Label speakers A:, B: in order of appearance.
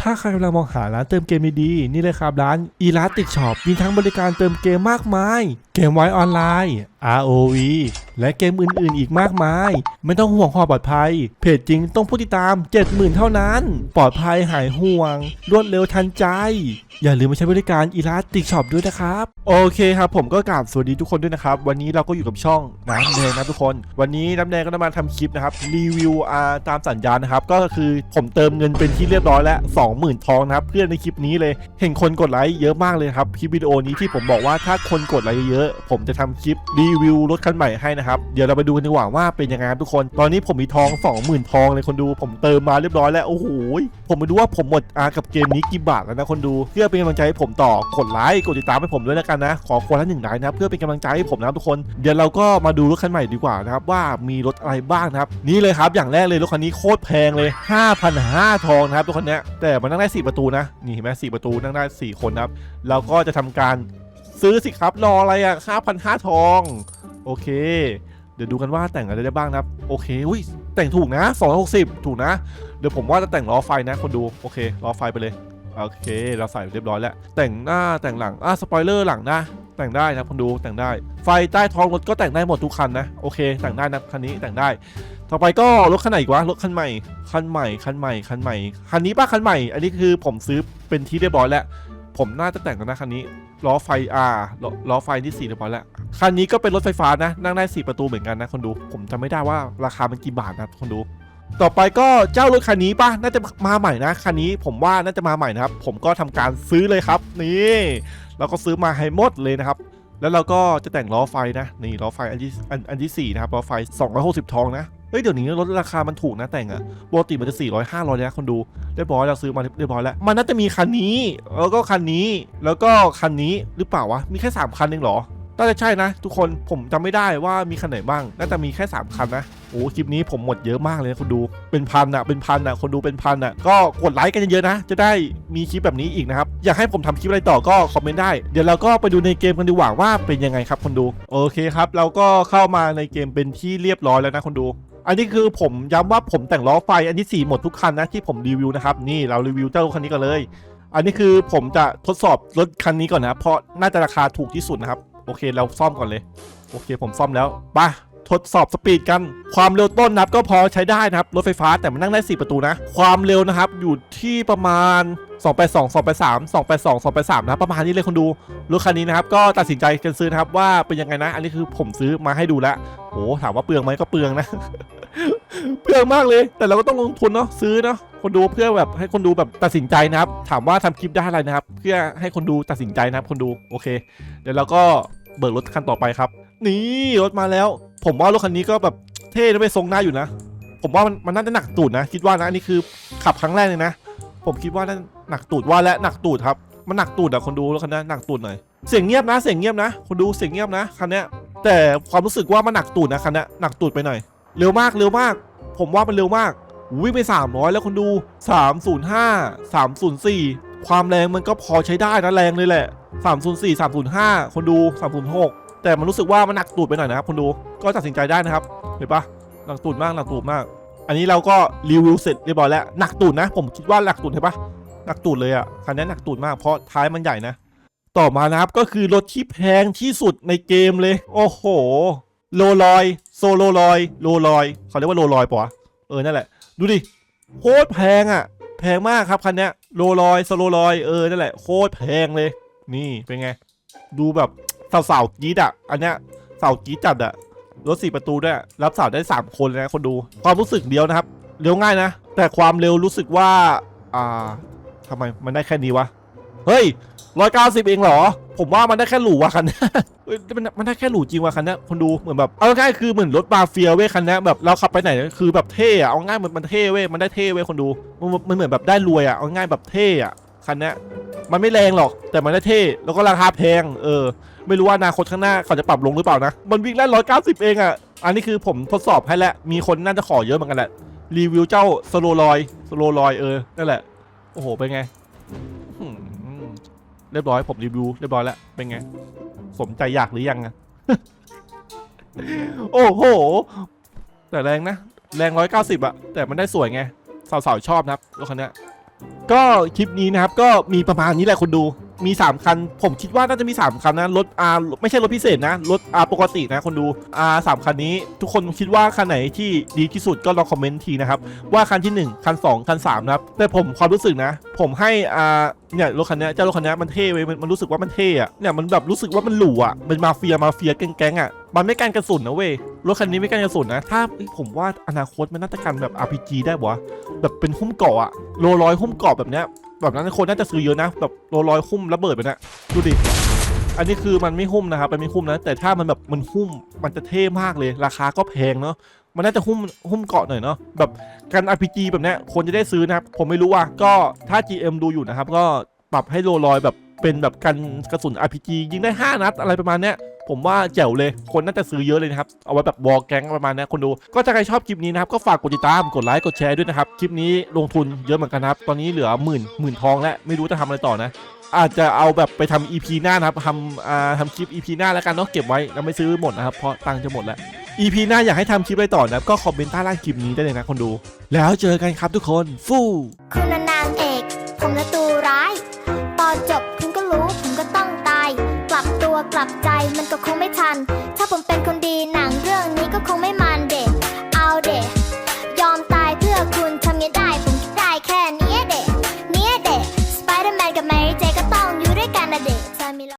A: ถ้าใครกำลังมองหาร้านเติมเกมดีๆนี่เลยครับร้าน e l a s t i c Shop มีทั้งบริการเติมเกมมากมาย เกมไว้ออนไลน์ ROV และเกมอื่นๆ อีกมากมาย ไม่ต้องห่วงความปลอดภัย เพจจริงต้องผู้ติดตาม 70,000 เท่านั้น ปลอดภัยหายห่วง รวดเร็วทันใจ อย่าลืมมาใช้บริการ e l a s t i c Shop ด้วยนะครับ โอเคครับ ผมก็กราบสวัสดีทุกคนด้วยนะครับ วันนี้เราก็อยู่กับช่องน้ำแดงนะทุกคน วันนี้น้ำแดงก็จะมาทำคลิปนะครับรีวิวอาตามสัญญาณนะครับก็คือผมเติมเงินเป็นที่เรียบร้อยแล้ว 20,000 ทองนะครับเพื่อนในคลิปนี้เลยเห็นคนกดไลค์เยอะมากเลยครับคลิปวิดีโอนี้ที่ผมบอกว่าถ้าคนกดไลค์เยอะ ผมจะทำคลิปรีวิวรถคันใหม่ให้นะครับเดี๋ยวเราไปดูกันดีกว่าว่าเป็นยังไงครับทุกคน ตอนนี้ผมมีทอง 20,000 ทองเลยคนดู ผมเติมมาเรียบร้อยแล้ว โอ้โห ผมไม่รู้ว่าผมหมดอากับเกมนี้กี่บาทแล้วนะคนดู เพื่อเป็นกำลังใจให้ผมต่อ กดไลค์ กดติดตามให้ผมด้วยแล้วกันนะ ขอคนละหนึ่งไลค์นะ เพื่อเป็นกำลังใจให้ผมนะครับทุกคน เดี๋ยวเราก็มาดูรถคันใหม่ดีกว่านะครับว่ามีรถอะไรบ้างนะครับ นี่เลยครับ อย่างแรกเลยรถคันนี้โคตรแพงเลย 5,500 ทองนะครับทุกคนเนี้ย แต่มันนั่งได้ 4 ประตูนะ นี่เห็นไหม4ประตูนั่งได้ 4 คนนะครับ เราก็จะทำการซื้อสิครับรออะไรอะ5,500 ทอง โอเค เดี๋ยวดูกันว่าแต่งอะไรได้บ้างนะครับ โอเคอุ้ยแต่งถูกนะ 260 ถูกนะ เดี๋ยวผมว่าจะแต่งล้อไฟนะคนดู โอเค ล้อไฟไปเลย โอเค เราใส่เรียบร้อยแล้ว แต่งหน้าแต่งหลัง อะสปอยเลอร์หลังนะ แต่งได้นะคนดู แต่งได้ ไฟใต้ท้องรถก็แต่งได้หมดทุกคันนะ โอเค แต่งได้นะคันนี้แต่งได้ ต่อไปก็รถคันไหนอีกวะ รถคันใหม่ คันใหม่ คันใหม่ คันใหม่ คันนี้ป่ะคันใหม่ อันนี้คือผมซื้อเป็นที่เรียบร้อยแล้ว ผมน่าจะแต่งกันนะคันนี้ ล้อไฟอ่าล้อล้อไฟที่สี่เรียบร้อยแล้วคันนี้ก็เป็นรถไฟฟ้านะ นั่งได้4ประตูเหมือนกันนะคนดูผมจำไม่ได้ว่าราคามันกี่บาทนะคนดู ต่อไปก็เจ้ารถคันนี้ป่ะน่าจะมาใหม่นะคันนี้ผมว่าน่าจะมาใหม่นะครับ ผมก็ทำการซื้อเลยครับ นี่เราก็ซื้อมาให้หมดเลยนะครับ แล้วเราก็จะแต่งล้อไฟนะนี่ล้อไฟอันที่อันอันที่สี่นะครับล้อไฟ260ทองนะ เฮ้ยเดี๋ยวนี้รถราคามันถูกนะแต่งอะปกติมันจะ 400 500เลยนะคนดูเรียบร้อยเราซื้อมาเรียบร้อยแล้ว มันน่าจะมีคันนี้ แล้วก็คันนี้แล้วก็คันนี้หรือเปล่าวะมีแค่ 3 คันเองเหรอน่าจะใช่นะ ทุกคนผมจำไม่ได้ว่ามีคันไหนบ้างน่าจะมีแค่ 3 คันนะโอ้คลิปนี้ผมหมดเยอะมากเลยนะคนดูเป็นพันอะเป็นพันอะคนดูเป็นพันอะก็กดไลค์กันเยอะๆนะ จะได้มีคลิปแบบนี้อีกนะครับ อยากให้ผมทำคลิปอะไรต่อก็คอมเมนต์ได้เดี๋ยวเราก็ไปดูในเกมกันดีกว่าว่าเป็นยังไงครับคนดู โอเคครับ เราก็เข้ามาในเกมเป็นที่เรียบร้อยแล้วนะคนดู อันนี้คือผมย้ำว่าผมแต่งล้อไฟอันนี้สีหมดทุกคันนะที่ผมรีวิวนะครับนี่เรารีวิวเจ้าคันนี้กันเลย อันนี้คือผมจะทดสอบรถคันนี้ก่อนนะเพราะน่าจะราคาถูกที่สุดนะครับ โอเคเราซ่อมก่อนเลย โอเคผมซ่อมแล้วไป ทดสอบสปีดกัน ความเร็วต้นนะครับก็พอใช้ได้นะครับ รถไฟฟ้าแต่มันนั่งได้ 4 ประตูนะ ความเร็วนะครับอยู่ที่ประมาณ 282 283 282 283 นะประมาณนี้เลยคนดู รถคันนี้นะครับ ก็ตัดสินใจกันซื้อนะครับว่าเป็นยังไงนะ อันนี้คือผมซื้อมาให้ดูแล้วโอ้ถามว่าเปลืองไหมก็เปลืองนะ เปลืองมากเลย แต่เราก็ต้องลงทุนเนาะซื้อเนาะคนดูเพื่อแบบให้คนดูแบบตัดสินใจนะครับ ถามว่าทำคลิปได้อะไรนะครับ เพื่อให้คนดูตัดสินใจนะครับ คนดูโอเค เดี๋ยวเราก็เบิกรถคันต่อไปครับ นี่รถมาแล้ว ผมว่ารถคันนี้ก็แบบเท่นะไปทรงหน้าอยู่นะ ผมว่ามันมันน่าจะหนักตูดนะ คิดว่านะอันนี้คือขับครั้งแรกเลยนะ ผมคิดว่าน่าหนักตูดว่าและหนักตูดครับ มันหนักตูดอะคนดูรถคันนี้หนักตูดหน่อย เสียงเงียบนะ เสียงเงียบนะ คนดูเสียงเงียบนะคันนี้แต่ความรู้สึกว่ามันหนักตูดนะคันนี้หนักตูดไปหน่อย เร็วมากเร็วมาก ผมว่ามันเร็วมากวิ่งไป300 แล้วคนดู 305 304 ความแรงมันก็พอใช้ได้นะแรงเลยแหละ 304 305 คนดู 306 แต่มันรู้สึกว่ามันหนักตูดไปหน่อยนะครับคนดูก็ตัดสินใจได้นะครับเห็นปะหนักตูดมากหนักตูดมาก อันนี้เราก็รีวิวเสร็จเรียบร้อยแล้วหนักตูดนะ ผมคิดว่าหนักตูดเห็นปะหนักตูดเลยอะคันนี้หนักตูดมากเพราะท้ายมันใหญ่นะต่อมานะครับก็คือรถที่แพงที่สุดในเกมเลย โอ้โหโลลอยโซโลลอยโลลอยเขาเรียกว่าโลลอยปะเออนั่นแหละ ดูดิโคตรแพงอะ แพงมากครับคันนี้โลลอยโซโลลอยเออนั่นแหละโคตรแพงเลย นี่เป็นไง ดูแบบ สาวๆกรีดอะ อันเนี้ยสาวกรีดจัดอะ รถสี่ประตูด้วย รับสาวได้3คนเลยนะคนดู ความรู้สึกเดียวนะครับ เร็วง่ายนะ แต่ความเร็วรู้สึกว่า อ่าทำไมมันได้แค่นี้วะ เฮ้ยร้อยเก้าสิบเองเหรอ ผมว่ามันได้แค่หรูว่ะคันเนี้ยเฮ้ยมันมันได้แค่หรูจริงว่ะคันเนี้ยคนดูเหมือนแบบเอาง่ายคือเหมือนรถมาเฟียเว้ยคันเนี้ยแบบเราขับไปไหนคือแบบเท่อะเอาง่ายมันมันเท่เว้ยมันได้เท่เว้ยคนดูมันมันเหมือนแบบได้รวยอะเอาง่ายแบบเท่อะ คันเนี้ยมันไม่แรงหรอกแต่มันได้เท่แล้วก็ราคาแพงเออ ไม่รู้ว่าอนาคตข้างหน้าเขาจะปรับลงหรือเปล่านะ มันวิ่งได้ร้อยเก้าสิบเองอะอันนี้คือผมทดสอบให้แล้ว มีคนน่าจะขอเยอะเหมือนกันแหละ รีวิวเจ้าสโลลอยสโลลอยเออ นั่นแหละ โอ้โห เป็นไง เรียบร้อยผมรีวิวเรียบร้อยแล้ว เป็นไง สมใจอยากหรือยังอะโอ้โห แต่แรงนะ แรงร้อยเก้าสิบอะแต่มันได้สวยไง สาวๆชอบนะครับรถคันนี้ ก็คลิปนี้นะครับก็มีประมาณนี้แหละคนดูมี 3 คัน ผมคิดว่าน่าจะมี 3 คันนะรถอาไม่ใช่รถพิเศษนะรถอาปกตินะคนดูอาสามคันนี้ ทุกคนคิดว่าคันไหนที่ดีที่สุดก็ลองคอมเมนต์ทีนะครับ ว่าคันที่ 1 คัน 2 คัน3นะครับ แต่ผมความรู้สึกนะ ผมให้อาเนี่ยรถคันนี้เจ้ารถคันนี้มันเท่เว้ยมันมันรู้สึกว่ามันเท่อะเนี่ยมันแบบรู้สึกว่ามันหรูอะมันมาเฟียมาเฟียแก๊งๆอะ มันไม่กันกระสุนนะเว้ย รถคันนี้ไม่กันกระสุนนะ ถ้าผมว่าอนาคตมันน่าจะกันแบบ RPG ได้ปะแบบเป็นหุ้มเกาะอะโลร้อยหุ้มเกาะแบบเนี้ย แบบนั้นคนน่าจะซื้อเยอะนะ แบบโลร้อยหุ้มระเบิดแบบเนี้ยดูดิ อันนี้คือมันไม่หุ้มนะครับมันไม่หุ้มนะ แต่ถ้ามันแบบมันหุ้ม มันจะเท่มากเลย ราคาก็แพงเนาะมันน่าจะหุ้มหุ้มเกาะหน่อยเนาะแบบกัน RPG แบบเนี้ยคนจะได้ซื้อนะครับ ผมไม่รู้ว่าก็ถ้า GM ดูอยู่นะครับ ก็ปรับให้โลลอยแบบ เป็นแบบกันกระสุน RPG ยิงได้ 5 นัดอะไรประมาณเนี้ยผมว่าแจ๋วเลย คนน่าจะซื้อเยอะเลยนะครับ เอาไว้แบบวอลแก๊งประมาณนี้คนดู ก็ถ้าใครชอบคลิปนี้นะครับ ก็ฝากกดติดตาม กดไลค์ กดแชร์ด้วยนะครับ คลิปนี้ลงทุนเยอะเหมือนกันนะครับ ตอนนี้เหลือหมื่นหมื่นทองแล้ว ไม่รู้จะทำอะไรต่อนะ อาจจะเอาแบบไปทำ EP หน้านะครับทำอ่าทำคลิป EP หน้าแล้วกันเนาะ เก็บไว้แล้วไม่ซื้อหมดนะครับ เพราะตังค์จะหมดแล้ว EP หน้าอยากให้ทำคลิปอะไรต่อนะครับ ก็คอมเมนต์ใต้ล่างคลิปนี้ได้เลยนะคนดู แล้วเจอกันครับทุกคน ฟู่
B: กลับใจมันก็คงไม่ทัน